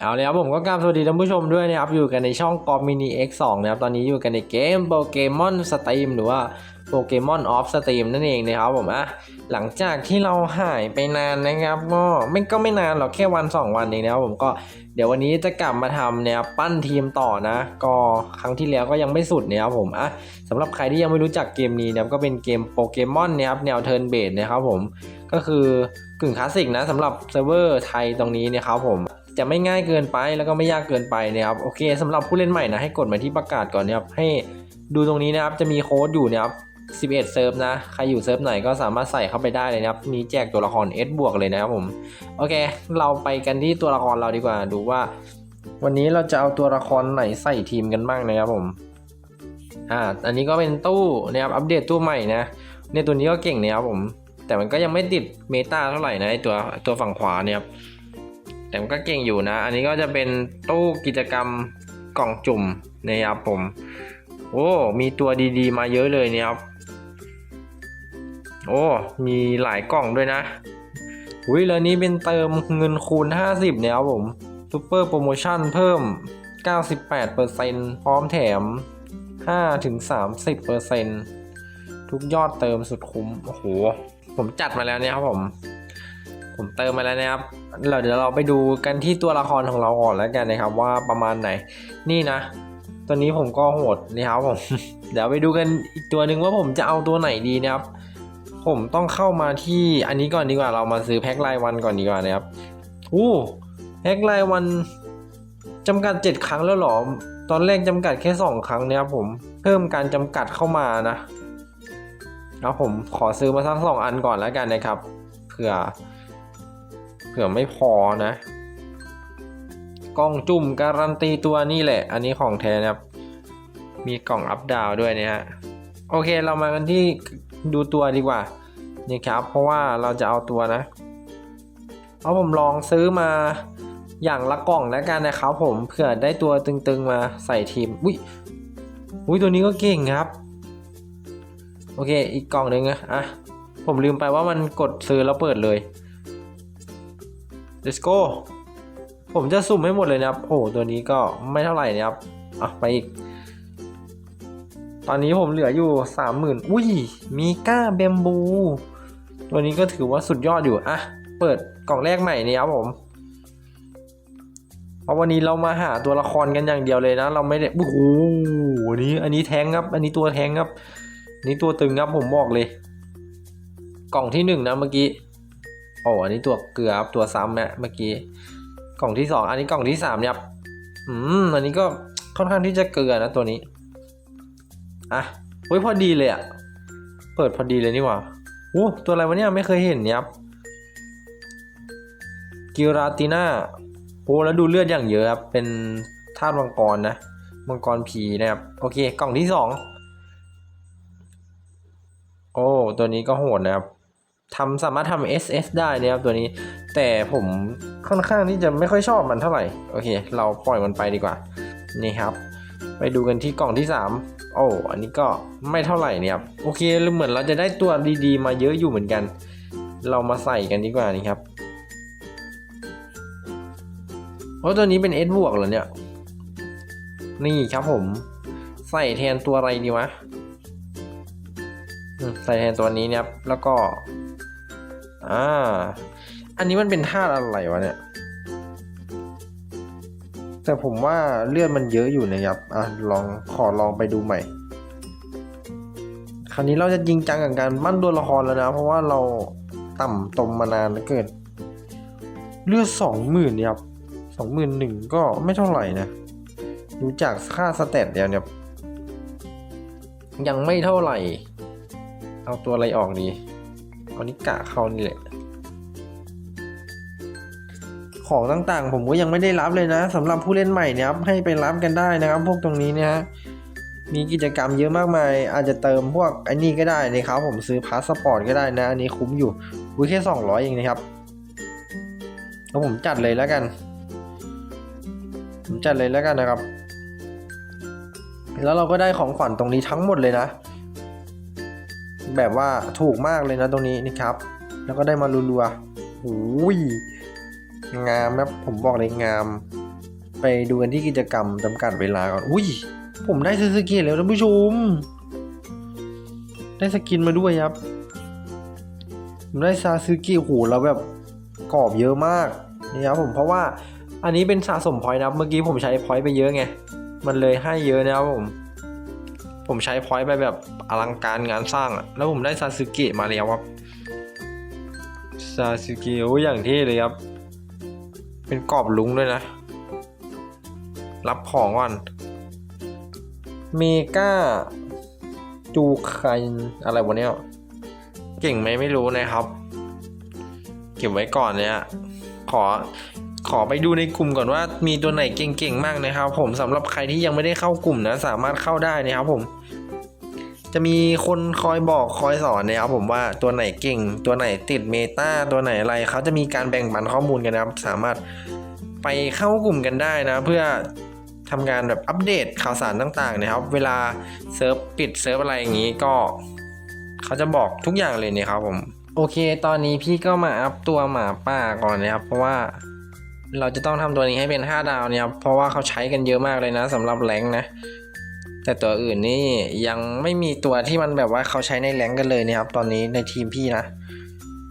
เอาเลยครับผมก็กราบสวัสดีท่านผู้ชมด้วยนะครับอยู่กันในช่องกอมินี X2 นะครับตอนนี้อยู่กันในเกมโปเกมอนสตรีมหรือว่าโปเกมอนออฟสตรีมนั่นเองนะครับผมอะหลังจากที่เราหายไปนานนะครับก็ไม่ก็ไม่นานหรอกแค่วัน 2 วันเองนะครับผมก็เดี๋ยววันนี้จะกลับมาทำเนี่ยปั้นทีมต่อนะ ก็ครั้งที่แล้วก็ยังไม่สุดนะครับผมอะสำหรับใครที่ยังไม่รู้จักเกมนี้นะครับก็เป็นเกมโปเกมอนนะครับแนวเทิร์นเบสนะครับผมก็คือกึ่งคลาสสิกนะสำหรับเซิร์ฟเวอร์ไทยตรงนี้นะครับผม จะไม่ง่ายเกินไปแล้วก็ไม่ยากเกินไปนะครับโอเคสำหรับผู้เล่นใหม่นะให้กดมาที่ประกาศก่อนนะครับให้ดูตรงนี้นะครับจะมีโค้ดอยู่นะครับ11เซิร์ฟนะ ใครอยู่เซิร์ฟไหนก็สามารถใส่เข้าไปได้เลยนะครับ มีแจกตัวละคร S บวกเลยนะครับผม โอเค เราไปกันที่ตัวละครเราดีกว่า ดูว่า วันนี้เราจะเอาตัวละครไหนใส่ทีมกันบ้างนะครับผม อ่า อันนี้ก็เป็นตู้นะครับ อัปเดตตู้ใหม่นะ ในยตัวนี้ก็เก่งนะครับผม แต่มันก็ยังไม่ติดเมตาเท่าไหร่นะไอตัวตัวฝั่งขวาเนี่ยครับ แต่มันก็เก่งอยู่นะ อันนี้ก็จะเป็นตู้กิจกรรมกล่องจุ่มนะครับผม โอ้ มีตัวดีๆ มาเยอะเลยเนี่ยครับ โอ้ มีหลายกล่องด้วยนะอุ้ยแล้วนี้เป็นเติมเงินคูณ 50เนี่ยครับผมซูเปอร์โปรโมชั่นเพิ่ม 98%พร้อมแถม 5-30%ทุกยอดเติมสุดคุ้ม โอ้โห ผมจัดมาแล้วเนี่ยครับผม ผมเติมมาแล้วนะครับเราเดี๋ยวเราไปดูกันที่ตัวละครของเราก่อนแล้วกันนะครับ ว่าประมาณไหน นี่นะ ตัวนี้ผมก็โหดนี่ครับผม เดี๋ยวไปดูกันอีกตัวหนึ่งว่าผมจะเอาตัวไหนดีนะครับ ผมต้องเข้ามาที่อันนี้ก่อนดีกว่าเรามาซื้อแพ็ครายวันก่อนดีกว่านะครับอู้แพ็ครายวันจำกัด 7 ครั้งแล้วหรอ ตอนแรกจำกัดแค่ 2 ครั้งนี่ยครับผม เพิ่มการจำกัดเข้ามานะครับผมขอซื้อมาสักสองอันก่อนแล้วกันนะครับ เผื่อ ผื่อไม่พอนะ กล้องจุ่มการันตีตัวนี่แหละ อันนี้ของแท้นะครับ มีกล่องอัพดาวด้วยนะฮะ โอเคเรามากันที่ดูตัวดีกว่า นี่ครับ เพราะว่าเราจะเอาตัวนะ เอาผมลองซื้อมาอย่างละกล่องแล้วกันนะครับผมเผื่อได้ตัวตึงๆมาใส่ทีม อุ้ยอุ้ยตัวนี้ก็เก่งครับ โอเค อีกกล่องหนึ่งนะอะผมลืมไปว่ามันกดซื้อแล้วเปิดเลย let's go ผมจะสุ่มให้หมดเลยนะครับโอ้ตัวนี้ก็ไม่เท่าไหร่นะครับอะไปอีก ตอนนี้ผมเหลืออยู่สามหมื่นอุ้ยมีก้าเบมบู ตัวนี้ก็ถือว่าสุดยอดอยู่อะเปิดกล่องแรกใหม่นี่ครับผมเพราะวันนี้เรามาหาตัวละครกันอย่างเดียวเลยนะ เราไม่ได้โอ้โหอันนี้อันนี้แทงครับ อันนี้ตัวแทงครับ อันนี้ตัวตึงครับผมบอกเลย กล่องที่หนึ่งนะเมื่อกี้ โอ้อันนี้ตัวเกลือครับตัวซ้ำนะเมื่อกี้กล่องที่สองอันนี้กล่องที่สามเนี่ยครับอืมอันนี้ก็ค่อนข้างที่จะเกลือนะตัวนี้อะเฮ้ยพอดีเลยอะเปิดพอดีเลยนี่หว่าโอ้ตัวอะไรวะเนี่ยไม่เคยเห็นเนี่ยครับกิราติน่าโอ้แล้วดูเลือดอย่างเยอะครับเป็นธาตุมังกรนะมังกรผีนะครับโอเคกล่องที่สองโอ้ตัวนี้ก็โหดนะครับ ทำสามารถทำ SS ได้นะครับตัวนี้ แต่ผมค่อนข้างที่จะไม่ค่อยชอบมันเท่าไหร่ โอเค เราปล่อยมันไปดีกว่า นี่ครับ ไปดูกันที่กล่องที่ 3 โอ้ อันนี้ก็ไม่เท่าไหร่เนี่ยครับ โอเค เหมือนเราจะได้ตัวดีๆ มาเยอะอยู่เหมือนกัน เรามาใส่กันดีกว่านี่ครับโอ้ตัวนี้เป็น S บวกเหรอเนี่ย นี่ครับผม ใส่แทนตัวอะไรดีวะใส่แทนตัวนี้เนี่ยครับ แล้วก็ อ่า อันนี้มันเป็นธาตุอะไรวะเนี่ย แต่ผมว่าเลือดมันเยอะอยู่นะครับ อะลองขอลองไปดูใหม่ คราวนี้เราจะจริงจังกับการปั้นตัวละครแล้วนะ เพราะว่าเราต่ำตมมานานเกิน เลือดสองหมื่นเนี่ยครับสองหมื่นหนึ่งก็ไม่เท่าไหร่นะ ดูจากค่าสเตตเดียวเนี่ยยังไม่เท่าไหร่ เอาตัวอะไรออกดี เอานิกะเขานี่แหละ ของต่างๆ ผมก็ยังไม่ได้รับเลยนะสำหรับผู้เล่นใหม่เนี่ยครับให้ไปรับกันได้นะครับ พวกตรงนี้เนี่ยฮะมีกิจกรรมเยอะมากมาย อาจจะเติมพวกไอ้นี่ก็ได้นะครับผมซื้อพาสปอร์ตก็ได้นะ อันนี้คุ้มอยู่อุ้ยแค่ 200เองนะครับแล้วผมจัดเลยแล้วกัน ผมจัดเลยแล้วกันนะครับ แล้วเราก็ได้ของขวัญตรงนี้ทั้งหมดเลยนะ แบบว่าถูกมากเลยนะตรงนี้นี่ครับ แล้วก็ได้มารัวๆโอ้ยงามครับผมบอกเลยงาม ไปดูกันที่กิจกรรมจำกัดเวลาก่อนอุ้ย ผมได้ซูซูกิแล้วท่านผู้ชม ได้สกินมาด้วยครับ ผมได้ซาซูกิโหแล้วแบบกรอบเยอะมากนี่ครับผมเพราะว่าอันนี้เป็นสะสมพอยต์นะเมื่อกี้ผมใช้พอยต์ไปเยอะไง มันเลยให้เยอะนะครับผม ผมใช้พอยต์ไปแบบอลังการงานสร้างอะแล้วผมได้ซาสึเกะมาแล้วครับซาสึเกะโอ้ยอย่างเท่เลยครับ เป็นกรอบลุงด้วยนะ รับของก่อน เมกาจูคันอะไรวะเนี่ยเก่งไหมไม่รู้นะครับ เก็บไว้ก่อนเนี่ยขอ ขอไปดูในกลุ่มก่อนว่ามีตัวไหนเก่งๆมากนะครับ ผมสำหรับใครที่ยังไม่ได้เข้ากลุ่มนะสามารถเข้าได้นะครับผม จะมีคนคอยบอกคอยสอนนะครับผมว่าตัวไหนเก่ง ตัวไหนติดเมตาตัวไหนอะไรเขาจะมีการแบ่งปันข้อมูลกันนะครับ สามารถไปเข้ากลุ่มกันได้นะ เพื่อทำงานแบบอัปเดตข่าวสารต่างๆนะครับ เวลาเซิร์ฟปิดเซิร์ฟอะไรอย่างนี้ก็เขาจะบอกทุกอย่างเลยเนี่ยครับผม โอเค ตอนนี้พี่ก็มาอัพตัวหมาป่าก่อนนะครับ เพราะว่า เราจะต้องทำตัวนี้ให้เป็น 5 ดาวเนี่ยครับเพราะว่าเขาใช้กันเยอะมากเลยนะสำหรับแรงนะ แต่ตัวอื่นนี่ยังไม่มีตัวที่มันแบบว่าเขาใช้ในแรงกันเลยเนี่ยครับ ตอนนี้ในทีมพี่นะ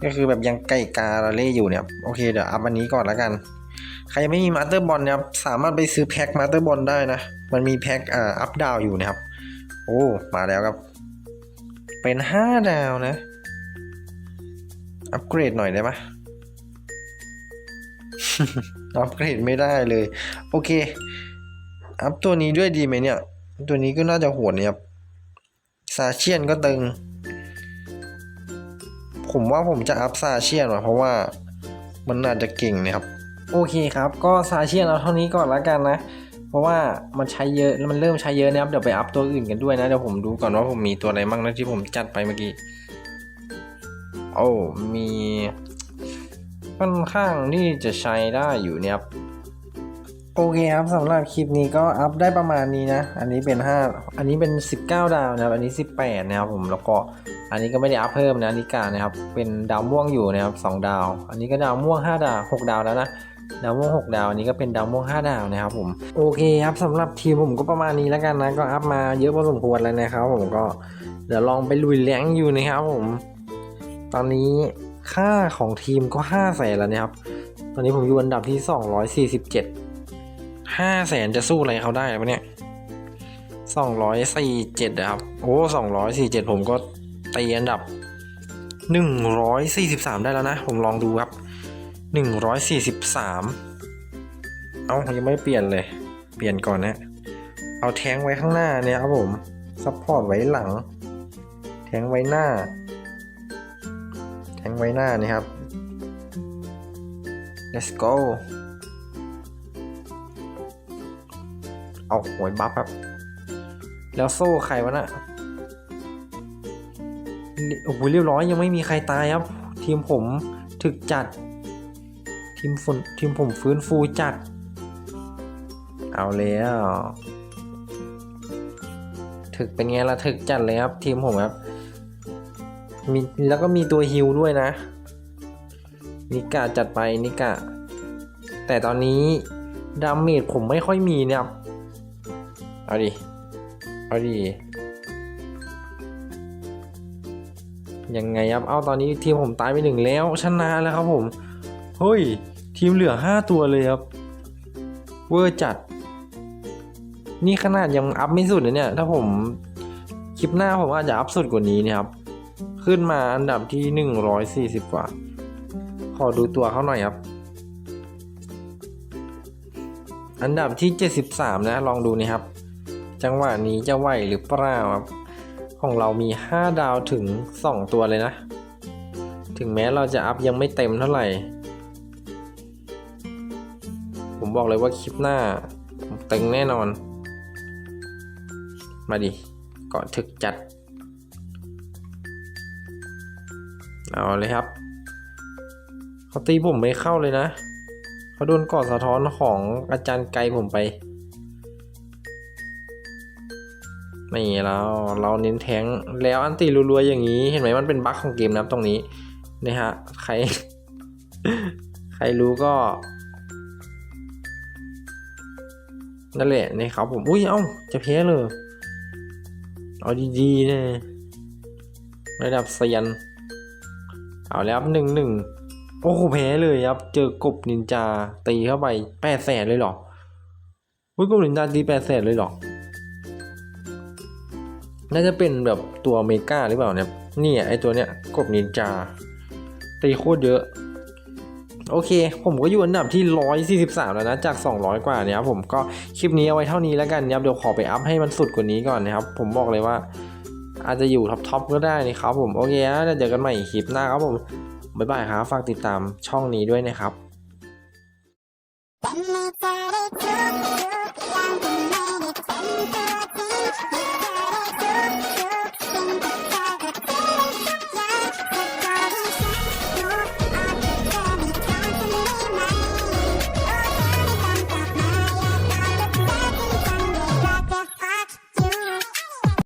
ก็คือแบบยังไก่กาลาเล่อยู่เนี่ยโอเคเดี๋ยวอัพอันนี้ก่อนแล้วกัน ใครยังไม่มีมาสเตอร์บอลนะครับสามารถไปซื้อแพ็คมาสเตอร์บอลได้นะ มันมีแพ็คอ่าอัพดาวอยู่นะครับ โอ้มาแล้วครับ เป็นห้าดาวนะ อัปเกรดหน่อยได้ไหม อัปเกรดไม่ได้เลย โอเค อัพตัวนี้ด้วยดีไหมเนี่ย ตัวนี้ก็น่าจะโหดเนี่ยซาเชียนก็ตึง ผมว่าผมจะอัพซาเชียนว่ะเพราะว่ามันน่าจะเก่งนะครับ โอเคครับ ก็ซาเชียนเอาเท่านี้ก่อนแล้วกันนะ เพราะว่ามันใช้เยอะแล้วมันเริ่มใช้เยอะนะครับ เดี๋ยวไปอัพตัวอื่นกันด้วยนะ เดี๋ยวผมดูก่อนว่าผมมีตัวอะไรบ้างนะที่ผมจัดไปเมื่อกี้ โอ้มี ค่อนข้างที่จะใช้ได้อยู่เนี่ยครับโอเคครับสำหรับคลิปนี้ก็อัพได้ประมาณนี้นะ อันนี้เป็น 5 อันนี้เป็น 19 ดาวนะครับ อันนี้ 18 นะครับผม แล้วก็อันนี้ก็ไม่ได้อัพเพิ่มนะอันนี้กานะครับ เป็นดาวม่วงอยู่นะครับ 2 ดาว อันนี้ก็ดาวม่วง 5 ดาว 6 ดาวแล้วนะ ดาวม่วง 6 ดาวอันนี้ก็เป็นดาวม่วง 5 ดาวนะครับผม โอเคครับสำหรับทีมผมก็ประมาณนี้แล้วกันนะ ก็อัพมาเยอะพอสมควรแล้วนะครับผมก็เดี๋ยวลองไปลุยแรงอยู่นะครับผม ตอนนี้ ค่าของทีมก็5แสนแล้วนะครับ ตอนนี้ผมอยู่อันดับที่247ห้าแสนจะสู้อะไรเขาได้ปะเนี่ยสองร้อยสี่เจ็ดครับ โอ้สองร้อยสี่เจ็ดผมก็ตีอันดับหนึ่งร้อยสี่สิบสามได้แล้วนะ ผมลองดูครับหนึ่งร้อยสี่สิบสามเอ้ายังไม่เปลี่ยนเลย เปลี่ยนก่อนนะ เอาแทงไว้ข้างหน้าเนี่ยครับผมซัพพอร์ตไว้หลัง แทงไว้หน้า งไว้หน้านี่ครับ let's go เอาหวยบัฟครับ แล้วโซ่ใครวะน่ะโอ้โหเรียบร้อยยังไม่มีใครตายครับ ทีมผมถึกจัด ทีมฝนทีมผมฟื้นฟูจัด เอาแล้ว ถึกเป็นไงล่ะถึกจัดเลยครับ ทีมผมครับ มีแล้วก็มีตัวฮิลด้วยนะ นิกาจัดไปนิกาแต่ตอนนี้ดาเมจผมไม่ค่อยมีนี่ยครับ เอาดิ เอาดิ ยังไงครับ เอาตอนนี้ทีมผมตายไปหนึ่งแล้วชนะแล้วครับผม เฮ้ย ทีมเหลือห้าตัวเลยครับ เวอร์จัด นี่ขนาดยังอัพไม่สุดเลยเนี่ย ถ้าผมคลิปหน้าผมอาจจะอัพสุดกว่านี้นะครับ ขึ้นมาอันดับที่หนึ่งร้อยสี่สิบกว่า ขอดูตัวเขาหน่อยครับ อันดับที่ 73 นะ ลองดูนะครับ จังหวะนี้จะไหวหรือเปล่าครับ ของเรามี 5 ดาวถึง 2 ตัวเลยนะ ถึงแม้เราจะอัพยังไม่เต็มเท่าไหร่ ผมบอกเลยว่าคลิปหน้าผมตึงแน่นอน มาดิเกาะถึกจัด เอาเลยครับเขาตีผมไม่เข้าเลยนะเขาโดนกอดสะท้อนของอาจารย์ไกลผมไปนี่เราเราเน้นแทงแล้วอันตีรัวๆอย่างนี้ เห็นไหมมันเป็นบั๊กของเกมนะครับตรงนี้นะฮะใคร ใครรู้ก็นั่นแหละนะครับผมอุ้ยเอ้าจะแพ้เลยเอาดีๆนะระดับเซียน เอาแล้วหนึ่งหนึ่งโอ้โหแพ้เลยครับ เจอกบนินจาตีเข้าไปแปดแสนเลยเหรออุ้ยกบนินจาตีแปดแสนเลยเหรอ น่าจะเป็นแบบตัวเมกาหรือเปล่าเนี่ยนี่ไอตัวเนี้ยกบนินจาตีโคตรเยอะ โอเค ผมก็อยู่อันดับที่ 143 แล้วนะจาก 200 กว่าเนี่ยครับผมก็คลิปนี้เอาไว้เท่านี้แล้วกันนะครับเดี๋ยวขอไปอัพให้มันสุดกว่านี้ก่อนนะครับ ผมบอกเลยว่า อาจจะอยู่ท็อปๆก็ได้นะครับผมโอเคนะเดี๋ยวกันใหม่คลิปหน้าครับผมบ๊ายบายครับฝากติดตามช่องนี้ด้วยนะครับ